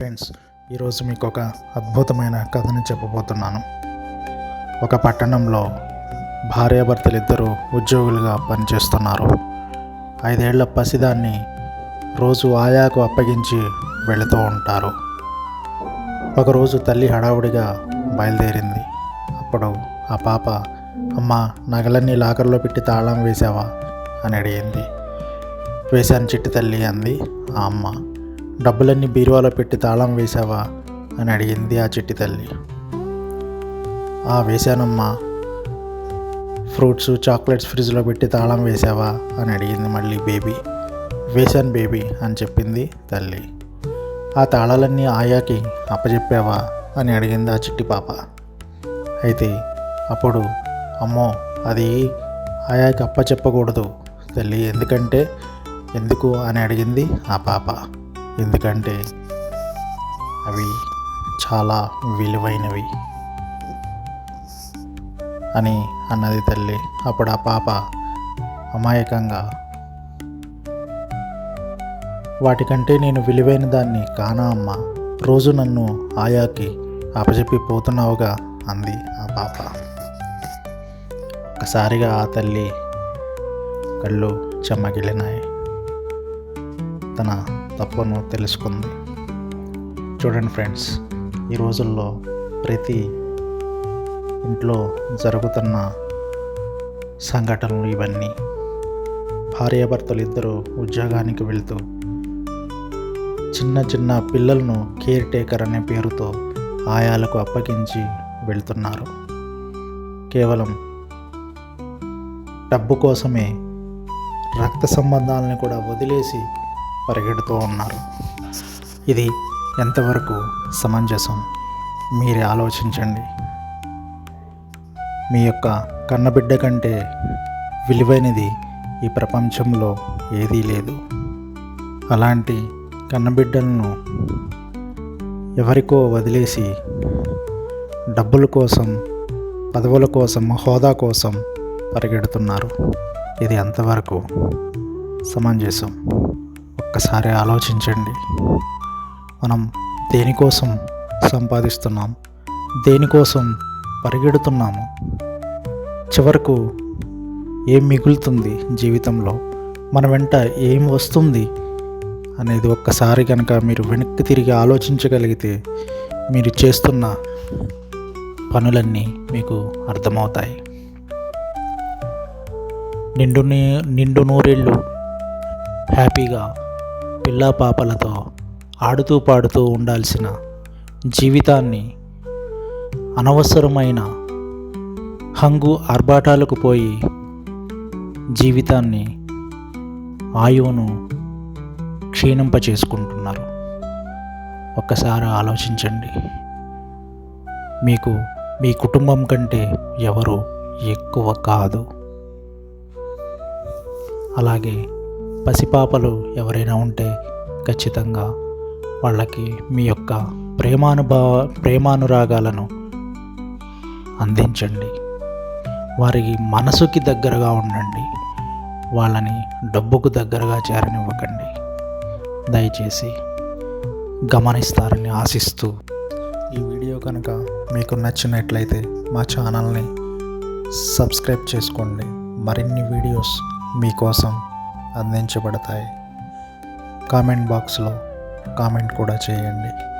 Friends ఈరోజు మీకు ఒక అద్భుతమైన కథని చెప్పబోతున్నాను. ఒక పట్టణంలో భార్యాభర్తలిద్దరూ ఉద్యోగులుగా పనిచేస్తున్నారు. ఐదేళ్ళ పసిదాన్ని రోజు ఆయాకు అప్పగించి వెళుతూ ఉంటారు. ఒకరోజు తల్లి హడావుడిగా బయలుదేరింది. అప్పుడు ఆ పాప అమ్మ నగలన్నీ లాకర్లో పెట్టి తాళం వేసావా అని అడిగింది. వేశాను చిట్టి తల్లి అంది ఆ అమ్మ. డబ్బులన్నీ బీరువాలో పెట్టి తాళం వేశావా? అని అడిగింది ఆ చిట్టి తల్లి. ఆ వేశానమ్మా. ఫ్రూట్స్ చాక్లెట్స్ ఫ్రిడ్జ్లో పెట్టి తాళం వేశావా? అని అడిగింది మళ్ళీ బేబీ. వేశాను బేబీ అని చెప్పింది తల్లి. ఆ తాళాలన్నీ ఆయాకి అప్పచెప్పావా అని అడిగింది ఆ చిట్టి పాప. అయితే అప్పుడు అమ్మో అది ఆయాకి అప్పచెప్పకూడదు తల్లి. ఎందుకంటే ఎందుకు అని అడిగింది ఆ పాప. ఎందుకంటే అవి చాలా విలువైనవి అని అన్నది తల్లి. అప్పుడు ఆ పాప అమాయకంగా వాటికంటే నేను విలువైన దాన్ని కానా అమ్మ రోజు నన్ను ఆయాకి అప్పచెప్పి పోతున్నావుగా అంది ఆ పాప. ఒకసారిగా ఆ తల్లి కళ్ళు చెమ్మగిలినాయి. తన తప్పును తెలుసుకుంది. చూడండి ఫ్రెండ్స్ ఈ రోజుల్లో ప్రతి ఇంట్లో జరుగుతున్న సంఘటనలు ఇవన్నీ. భార్యాభర్తలు ఇద్దరు ఉద్యోగానికి వెళ్తూ చిన్న చిన్న పిల్లలను కేర్ టేకర్ అనే పేరుతో ఆయాలకు అప్పగించి వెళ్తున్నారు. కేవలం డబ్బు కోసమే రక్త సంబంధాలను కూడా వదిలేసి పరిగెడుతూ ఉన్నారు. ఇది ఎంతవరకు సమంజసం? మీరే ఆలోచించండి. మీ యొక్క కన్నబిడ్డ కంటే విలువైనది ఈ ప్రపంచంలో ఏదీ లేదు. అలాంటి కన్నబిడ్డలను ఎవరికో వదిలేసి డబ్బుల కోసం పదవుల కోసం హోదా కోసం పరిగెడుతున్నారు. ఇది ఎంతవరకు సమంజసం? ఒక్కసారి ఆలోచించండి. మనం దేనికోసం సంపాదిస్తున్నాం? దేనికోసం పరిగెడుతున్నాము? చివరకు ఏం మిగులుతుంది జీవితంలో? మన వెంట ఏం వస్తుంది? అనేది ఒక్కసారి కనుక మీరు వెనక్కి తిరిగి ఆలోచించగలిగితే మీరు చేస్తున్న పనులన్నీ మీకు అర్థమవుతాయి. నిండు నీ- నిండు నూరేళ్ళు హ్యాపీగా పిల్లా పాపలతో ఆడుతూ పాడుతూ ఉండాల్సిన జీవితాన్ని అనవసరమైన హంగు ఆర్భాటాలకు పోయి జీవితాన్ని ఆయువును క్షీణింప చేసుకుంటున్నారు ఒక్కసారి ఆలోచించండి. మీకు మీ కుటుంబం కంటే ఎవరు ఎక్కువ కాదు. అలాగే పసిపాపలు ఎవరైనా ఉంటే ఖచ్చితంగా వాళ్ళకి మీ యొక్క ప్రేమానుభావ ప్రేమానురాగాలను అందించండి. వారికి మనసుకి దగ్గరగా ఉండండి. వాళ్ళని డబ్బుకు దగ్గరగా చేరనివ్వకండి. దయచేసి గమనిస్తారని ఆశిస్తూ ఈ వీడియో కనుక మీకు నచ్చినట్లయితే మా ఛానల్ని సబ్స్క్రైబ్ చేసుకోండి. మరిన్ని వీడియోస్ మీకోసం అందించబడతాయి. కామెంట్ బాక్స్లో కామెంట్ కూడా చేయండి.